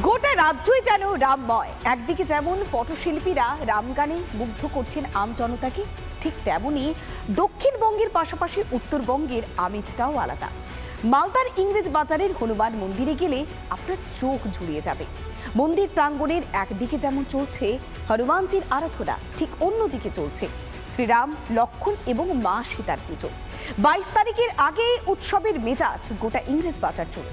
গোটা রাজ্যই যেন রামময়। একদিকে যেমন পটশিল্পীরা রামগানে মুগ্ধ করছেন আম জনতাকে, ঠিক তেমনি দক্ষিণবঙ্গের পাশাপাশি উত্তরবঙ্গের আমেজটাও আলাদা। মালদার ইংরেজ বাজারের হনুমান মন্দিরে গেলে আপনার চোখ জুড়িয়ে যাবে। মন্দির প্রাঙ্গণের একদিকে যেমন চলছে হনুমানজির আরাধনা, ঠিক অন্যদিকে চলছে শ্রীরাম, লক্ষণ এবং মা সীতার পুজো। বাইশ তারিখের আগে উৎসবের মেজাজ গোটা ইংরেজ বাজার জুড়ে।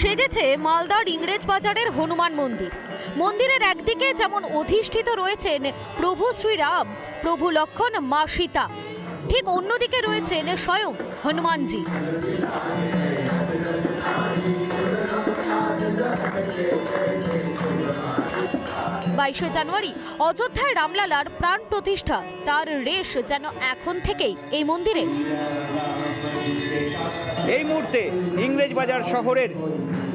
সেজেছে মালদার ইংরেজ বাজারের হনুমান মন্দির। মন্দিরের একদিকে যেমন অধিষ্ঠিত রয়েছেন প্রভু শ্রীরাম, প্রভু লক্ষণ মা সীতা, ঠিক অন্যদিকে রয়েছেন স্বয়ং হনুমানজি। বাইশে জানুয়ারি, অযোধ্যায় রামলালার প্রাণ প্রতিষ্ঠা, তার রেশ যেন এখন থেকেই এই মন্দিরে। এই মুহূর্তে ইংরেজ বাজার শহরের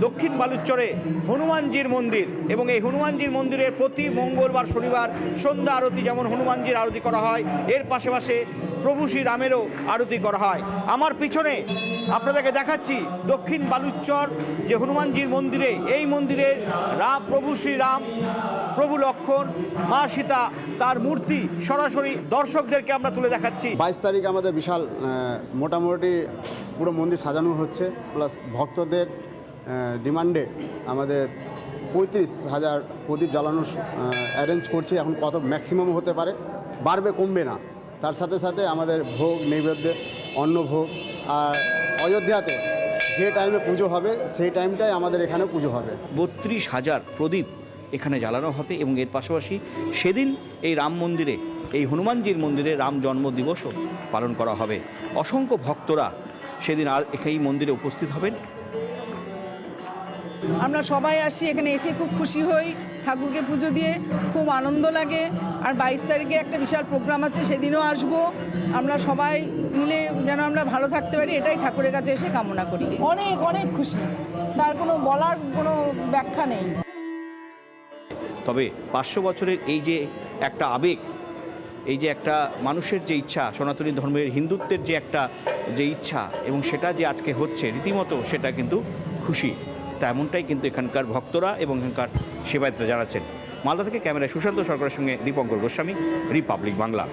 দক্ষিণ বালুচরে হনুমানজির মন্দির এবং এই হনুমানজির মন্দিরের প্রতি মঙ্গলবার, শনিবার, সন্ধ্যা আরতি যেমন হনুমানজির আরতি করা হয়, এর পাশাপাশি প্রভু শ্রীরামেরও আরতি করা হয়। আমার পিছনে আপনাদেরকে দেখাচ্ছি দক্ষিণ বালুচর যে হনুমানজির মন্দিরে, এই মন্দিরে রাম প্রভু শ্রীরাম, প্রভু লক্ষণ, মা সীতা, তার মূর্তি সরাসরি দর্শকদেরকে আমরা তুলে দেখাচ্ছি। বাইশ তারিখ আমাদের বিশাল মোটামুটি পুরো মন্দির সাজানো হচ্ছে প্লাস ভক্তদের ডিমান্ডে আমাদের পঁয়ত্রিশ হাজার প্রদীপ জ্বালানোর অ্যারেঞ্জ করছি। এখন কত ম্যাক্সিমাম হতে পারে, বাড়বে, কমবে না। তার সাথে সাথে আমাদের ভোগ নৈবেদ্যে অন্নভোগ, আর অযোধ্যাতে যে টাইমে পুজো হবে, সেই টাইমটাই আমাদের এখানে পুজো হবে। বত্রিশ হাজার প্রদীপ এখানে জ্বালানো হবে এবং এর পাশাপাশি সেদিন এই রাম মন্দিরে, এই হনুমানজির মন্দিরে রাম জন্ম দিবসও পালন করা হবে। অসংখ্য ভক্তরা সেদিন আর এই মন্দিরে উপস্থিত হবেন। আমরা সবাই আসি এখানে এসে খুব খুশি হই ঠাকুরকে পুজো দিয়ে খুব আনন্দ লাগে। আর বাইশ তারিখে একটা বিশাল প্রোগ্রাম আছে সেদিনও আসব। আমরা সবাই মিলে যেন আমরা ভালো থাকতে পারি এটাই ঠাকুরের কাছে এসে কামনা করি। অনেক অনেক খুশি। তার কোনো বলার কোনো ব্যাখ্যা নেই। তবে পাঁচশো বছরের এই যে একটা আবেগ এই যে একটা মানুষের যে ইচ্ছা, সনাতনী ধর্মের হিন্দুত্বের যে একটা, যে ইচ্ছা এবং সেটা যে আজকে হচ্ছে, রীতিমতো সেটা কিন্তু খুশি। তেমনটাই কিন্তু এখানকার ভক্তরা এবং এখানকার সেবায়তরা জানাচ্ছেন। মালদা থেকে ক্যামেরায় সুশান্ত সরকারের সঙ্গে দীপঙ্কর গোস্বামী, রিপাবলিক বাংলা।